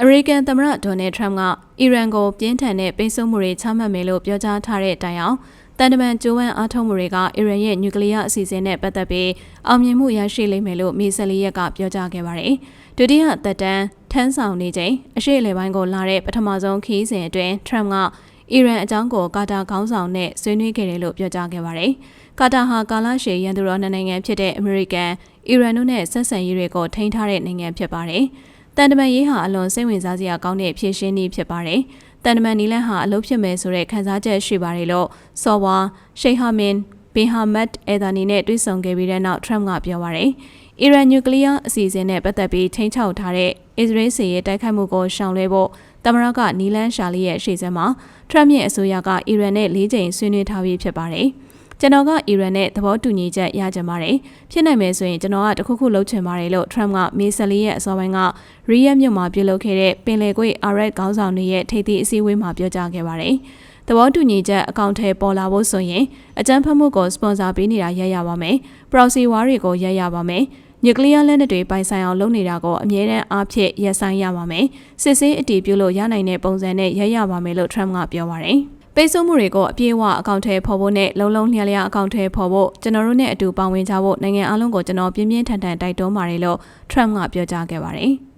အမေရိကန်သမ္မတဒေါ်နယ်ထရမ့်ကအီရန်ကိုပြင်းထန်တဲ့ပိတ်ဆို့မှုတွေချမှတ်မယ်လို့ပြောကြားထားတဲ့တိုင်အောင်တန်တမန်ဂျိုဝမ်အားထုတ်မှုတွေကအီရန်ရဲ့နျူကလ িয়ার အစီအစဉ်နဲ့ပတ်သက်ပြီးအောင်မြင်မှုရရှိလိမ့်မယ်လို့မီဆယ်လီယက်ကပြောကြားခဲ့ပါတယ်။ဒုတိယသက်တမ်းထမ်းဆောင်နေချိန်အရှိအလေပိုင်းကိုလာတဲ့ပထမဆုံးခီးစဉ်အတွင်းထရမ့်ကအီရန်အကြောင်းကိုကာတာခေါင်းဆောင်နဲ့ဆွေးနွေးခဲ့တယ်လို့ပြောကြားခဲ့ပါတယ်။ကာတာဟာကာလရှည်ရန်သူတော်နိုင်ငံဖြစ်တဲ့အမေရိကန်အီရန်တို့နဲ့ဆက်ဆံရေးတွေကိုထိန်းထားတဲ့နိုင်ငံဖြစ်ပါတယ်။ တန်တမန်ရေးဟာအလွန်စိတ်ဝင်စားစရာကောင်းတဲ့ဖြည့်ရှင်းနည်းဖြစ်ပါတယ်။တန်တမန်နီလန်ဟာအလုပ်ဖြစ်မယ်ဆိုတဲ့ခံစားချက်ရှိပါတယ်လို့ဆော်ဝါရှိတ်ဟာမင်ဘင်ဟာမတ်အဲဒါနီနဲ့တွေ့ဆုံခဲ့ပြီးတဲ့နောက်ထရမ့်ကပြောပါရယ်။အီရန်နျူကလ িয়ার အစီအစဉ်နဲ့ပတ်သက်ပြီးထိန်းချုပ်ထားတဲ့အစ္စရေးစစ်ရေးတိုက်ခိုက်မှုကိုရှောင်လွှဲဖို့တမရကနီလန်ရှာလီရဲ့ရှေ့စမ်းမှာထရမ့်ရဲ့အစိုးရကအီရန်နဲ့၄ကြိမ်ဆွေးနွေးထားပြီးဖြစ်ပါတယ်။ ကျွန်တော်ကအီရန်နဲ့သဘောတူညီချက်ရကြပါတယ်ဖြစ်နိုင်မယ်ဆိုရင်ကျွန်တော်ကတခုခုလုပ်ချင်ပါတယ်လို့ Trump ကမေဆယ်လီရဲ့အစောပိုင်းကရီယက်မြို့မှာပြုလုပ်ခဲ့တဲ့ပင်လယ်ကွေ့အာရက်ခေါင်းဆောင်တွေရဲ့ထိပ်သီးအစည်းအဝေးမှာပြောကြားခဲ့ပါတယ်သဘောတူညီချက်အကောင့်ထဲပေါ်လာဖို့ဆိုရင်အကြမ်းဖက်မှုကိုစပွန်ဆာပေးနေတာရရပါမယ်။ပရိုစီဝါတွေကိုရရပါမယ်။နျူကလ িয়ার လက်နက်တွေပိုင်ဆိုင်အောင်လုပ်နေတာကိုအမြဲတမ်းအားဖြင့်ရပ်ဆိုင်းရပါမယ်။စစ်ဆေးအတည်ပြုလို့ရနိုင်တဲ့ပုံစံနဲ့ရရပါမယ်လို့ Trump ကပြောပါတယ်။ ပိတ်ဆို့မှုတွေကိုအပြည့်အဝအကောင့်ထဲဖော်ဖို့နဲ့လုံလုံလျှက်လျှက်အကောင့်ထဲဖော်ဖို့ကျွန်တော်တို့နဲ့အတူပါဝင်ကြဖို့နိုင်ငံအလုံးကိုကျွန်တော်ပြင်းပြင်းထန်ထန်တိုက်တွန်းပါတယ်လို့ Trump ကပြောကြားခဲ့ပါတယ်။